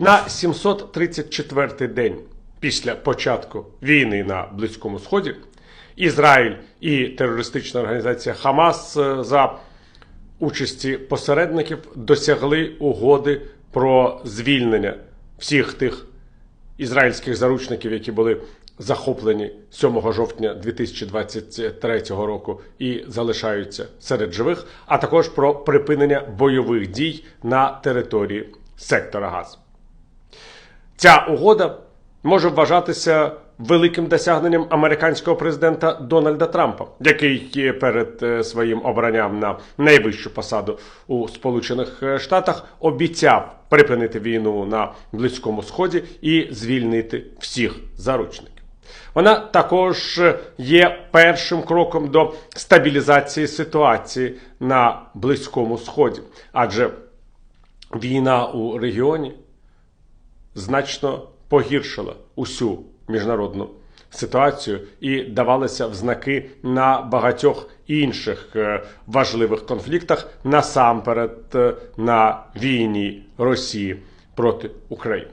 На 734-й день після початку війни на Близькому Сході Ізраїль і терористична організація Хамас е, за участі посередників досягли угоди про звільнення всіх тих ізраїльських заручників, які були захоплені 7 жовтня 2023 року і залишаються серед живих, а також про припинення бойових дій на території сектора Газу. Ця угода може вважатися великим досягненням американського президента Дональда Трампа, який перед е, своїм обранням на найвищу посаду у Сполучених е, Штатах обіцяв припинити війну на Близькому Сході і звільнити всіх заручників. Вона також є першим кроком до стабілізації ситуації на Близькому Сході, адже війна у регіоні значно погіршила усю міжнародну ситуацію і давалися в знаки на багатьох інших е, важливих конфліктах, насамперед е, на війні Росії проти України.